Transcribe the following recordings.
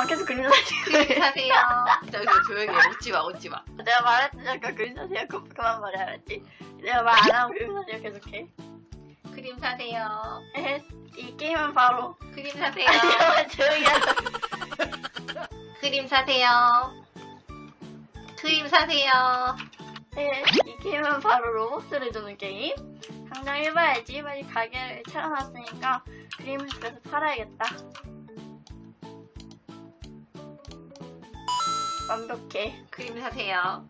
막 계속 그림 사세요. 그림 사세요. 저기 조용히 해. 웃지 마, 웃지 마. 내가 잠깐 그림 사세요. 그, 그만 말해 알았지? 내가 말 안 하고 그림 사세요 계속해. 그림 사세요. 에헤, 이 게임은 바로 그림 사세요. 아니요 조용히 하자. 그림 사세요. 그림 사세요. 에헤, 이 게임은 바로 로봇을 주는 게임. 당장 해봐야지. 빨리 가게를 차려놨으니까 그림을 집에서 팔아야겠다. 완벽해. 그림 사세요.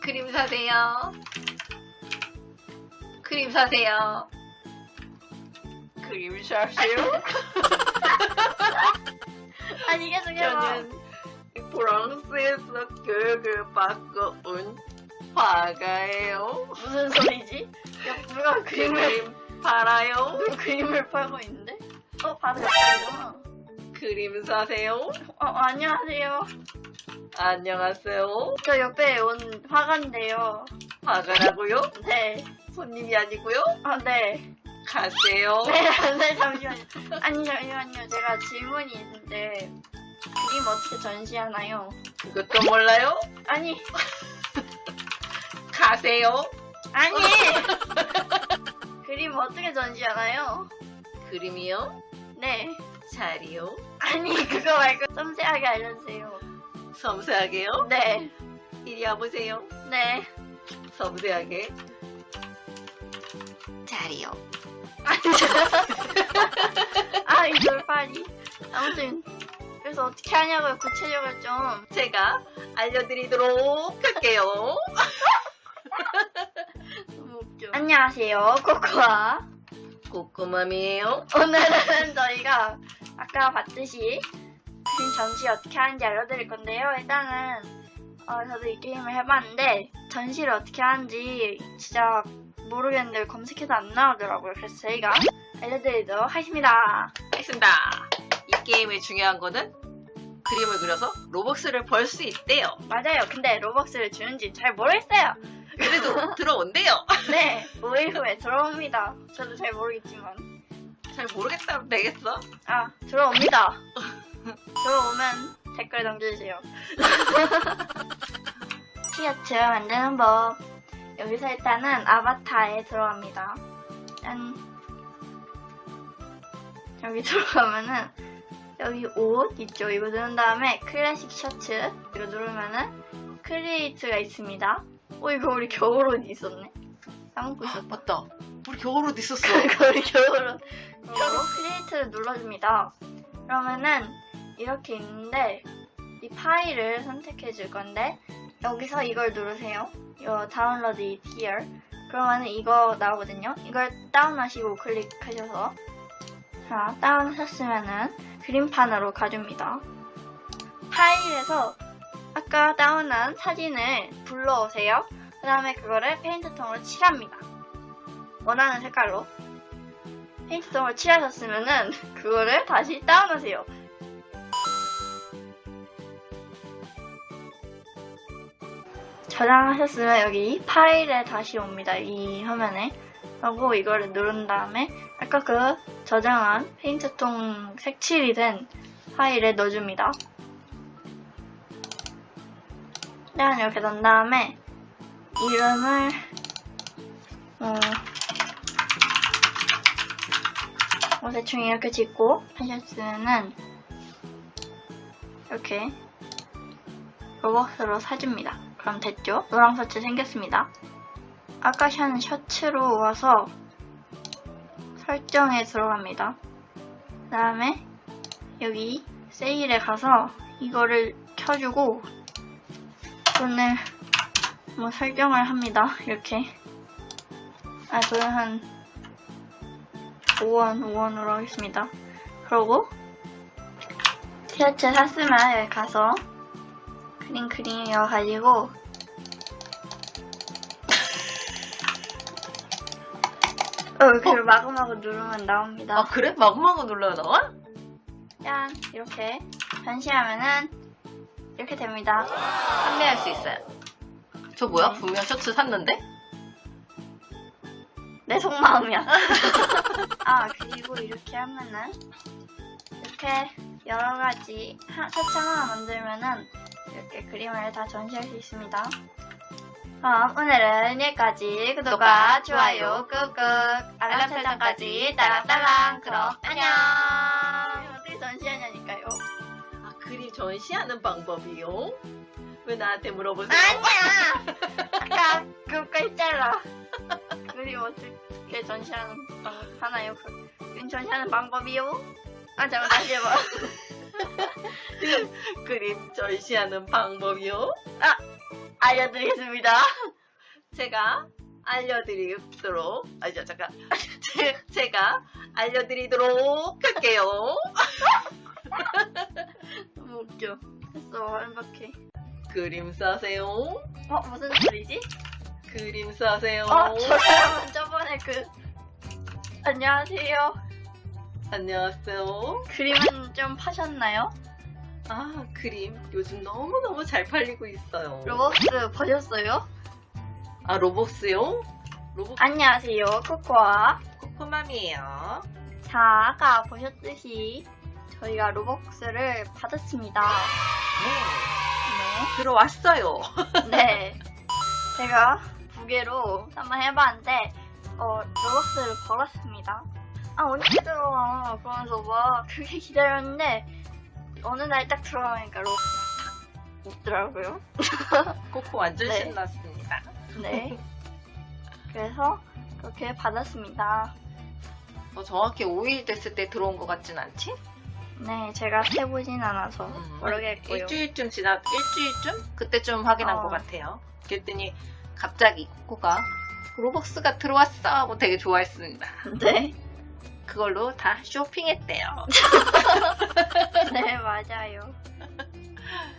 그림 사세요. 그림 사세요. 그림 사세요. 아니 계속 해봐. 저는 프랑스에서 교육을 받고 온 화가예요. 무슨 소리지? 야, 누가 그림을 그림 팔아요. 누가 그림을 팔고 있는데? 어 바로 옆이잖아. 그림 사세요. 어 안녕하세요. 안녕하세요. 저 옆에 온 화가인데요. 화가라고요? 네. 손님이 아니고요. 아 네. 가세요. 네, 네 잠시만요. 아니 잠시만요. 제가 질문이 있는데 그림 어떻게 전시하나요? 그것도 몰라요? 아니 가세요. 아니 그림 어떻게 전시하나요? 그림이요? 네. 자리요? 아니 그거 말고 섬세하게 알려주세요. 섬세하게요? 네. 이리 와보세요. 네. 섬세하게. 자리요. 아, 이 돌팔이. 아무튼, 그래서 어떻게 하냐고요, 구체적으로 좀. 제가 알려드리도록 할게요. 너무 웃겨. 안녕하세요, 코코아. 꼬꼬맘이에요. 오늘은 저희가 아까 봤듯이 그림 전시 어떻게 하는지 알려드릴 건데요. 일단은, 어, 저도 이 게임을 해봤는데, 전시를 어떻게 하는지 진짜 모르겠는데 검색해도 안 나오더라고요. 그래서 저희가 알려드리도록 하겠습니다. 알겠습니다. 이 게임의 중요한 거는 그림을 그려서 로벅스를 벌 수 있대요. 맞아요. 근데 로벅스를 주는지 잘 모르겠어요. 그래도 들어온대요. 네, 5일 후에 들어옵니다. 저도 잘 모르겠지만. 잘 모르겠다면 되겠어? 아, 들어옵니다. 들어오면 댓글 남겨주세요. 티셔츠 만드는 법. 여기서 일단은 아바타에 들어갑니다. 짠. 여기 들어가면은 여기 옷 있죠? 이거 누른 다음에 클래식 셔츠 이거 누르면은 크리에이트가 있습니다. 어 이거 우리 겨울옷 있었네. 까먹고 있었다. 맞다. 우리 겨울옷 있었어. 그거 우리 겨울옷. 그리고 크리에이트를 눌러줍니다. 그러면은 이렇게 있는데 이 파일을 선택해 줄 건데 여기서 이걸 누르세요. 이 다운로드 here. 그러면은 이거 나오거든요. 이걸 다운하시고 클릭하셔서 자 다운하셨으면은 그림판으로 가줍니다. 파일에서 아까 다운한 사진을 불러오세요. 그 다음에 그거를 페인트통으로 칠합니다. 원하는 색깔로. 페인트통을 칠하셨으면은 그거를 다시 다운하세요. 저장하셨으면 여기 파일에 다시 옵니다. 이 화면에. 하고 이거를 누른 다음에 아까 그 저장한 페인트통 색칠이 된 파일에 넣어줍니다. 일단 이렇게 넣은 다음에 이름을 어, 뭐 대충 이렇게 짓고 하셨으면은 이렇게 로벅스로 사줍니다. 그럼 됐죠? 노랑 셔츠 생겼습니다. 아까 샤는 셔츠로 와서 설정에 들어갑니다. 그 다음에 여기 세일에 가서 이거를 켜주고 돈을 뭐 설정을 합니다. 이렇게 아 저는 한 5원, 5원으로 하겠습니다. 그러고 티셔츠 샀으면 여기 가서 그림 그림이어가지고 어, 그 마구마구 누르면 나옵니다. 아 그래? 마구마구 눌러야 나와? 짠 이렇게 전시하면은 이렇게 됩니다. 판매할 수 있어요. 저 뭐야? 네. 분명 셔츠 샀는데? 내 속마음이야. 아 그리고 이렇게 하면은 이렇게 여러 가지 하- 사창 하나 만들면은 이렇게 그림을 다 전시할 수 있습니다. 그럼 오늘은 여기까지 구독과 좋아요 꾹꾹 알람 설정까지 따랑따랑 그럼 안녕 어떻게 전시하냐니까요 아, 그림 전시하는 방법이요? 왜 나한테 물어보세요? 아니야 아까 그거 있잖아 그림 어떻게 전시하는 방 하나요? 그- 그림 전시하는 방법이요? 아 잠깐 다시 해봐 그림 전시하는 방법이요? 알려드리겠습니다. 제가 알려드리도록 아니죠 잠깐. 제, 제가 알려드리도록 할게요. 너무 웃겨. 됐어 완벽해. 그림 싸세요. 어 무슨 소리지? 그림 싸세요. 어저 사람은 저번에 그 안녕하세요. 안녕하세요. 그림은 좀 파셨나요? 아 그림. 요즘 너무너무 잘 팔리고 있어요. 로벅스 보셨어요? 아 로복스요? 로복 안녕하세요 코코아. 코코맘이에요. 자 아까 보셨듯이 저희가 로벅스를 받았습니다. 네. 들어왔어요. 네. 네 제가 부계로 한번 해봤는데 어 로벅스를 벌었습니다. 아 언제 들어와 그러면서 막 그게 기다렸는데 어느 날 딱 들어가니까 로벅스가 탁 없더라고요 코코 완전 네. 신났습니다 네. 그래서 그렇게 받았습니다. 어, 정확히 5일 됐을 때 들어온 것 같진 않지? 네, 제가 세보진 않아서 음, 모르겠고요. 일주일쯤 지나 일주일쯤 그때쯤 확인한 어. 것 같아요. 그랬더니 갑자기 코코가 로벅스가 들어왔어 하고 되게 좋아했습니다. 네, 그걸로 다 쇼핑했대요. 네 맞아요.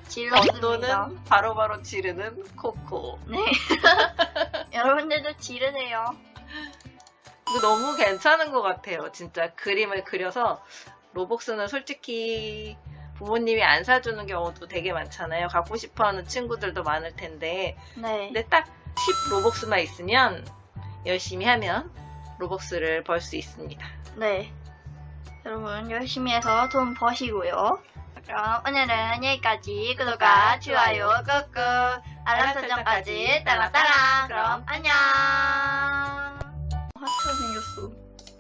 질렀습니다. 번도는 바로바로 지르는 코코. 네. 여러분들도 지르세요. 이거 너무 괜찮은 것 같아요. 진짜 그림을 그려서 로벅스는 솔직히 부모님이 안 사주는 경우도 되게 많잖아요. 갖고 싶어 하는 친구들도 많을 텐데 네, 근데 딱 10 로벅스만 있으면 열심히 하면 로벅스를 벌 수 있습니다. 네. 여러분 열심히 해서 돈 버시고요. 그럼 오늘은 여기까지. 구독과 좋아요 꾹꾹. 알람 설정까지. 따라따라. 그럼 안녕. 하트가 생겼어.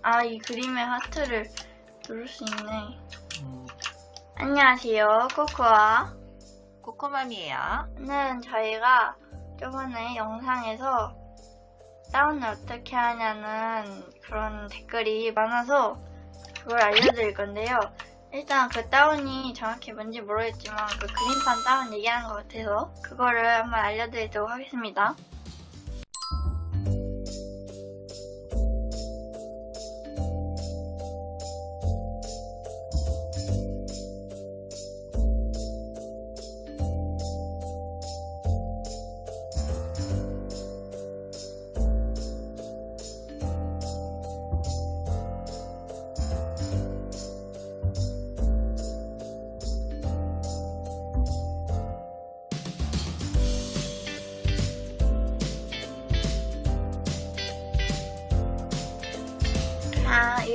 아 이 그림에 하트를 누를 수 있네. 안녕하세요 코코아. 코코맘이에요. 오늘은 저희가 저번에 영상에서 다운을 어떻게 하냐는 그런 댓글이 많아서 그걸 알려드릴 건데요. 일단 그 다운이 정확히 뭔지 모르겠지만 그 그림판 다운 얘기하는 것 같아서 그거를 한번 알려드리도록 하겠습니다.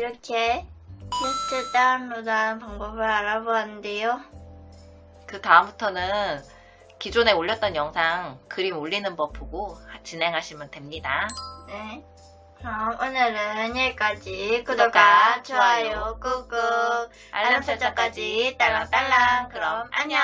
이렇게 텍스트 다운로드하는 방법을 알아보았는데요. 그 다음부터는 기존에 올렸던 영상 그림 올리는 법 보고 진행하시면 됩니다. 네. 그럼 오늘은 여기까지 구독과 구독과 좋아요 꾹꾹 알람 설정까지 딸랑딸랑 그럼 안녕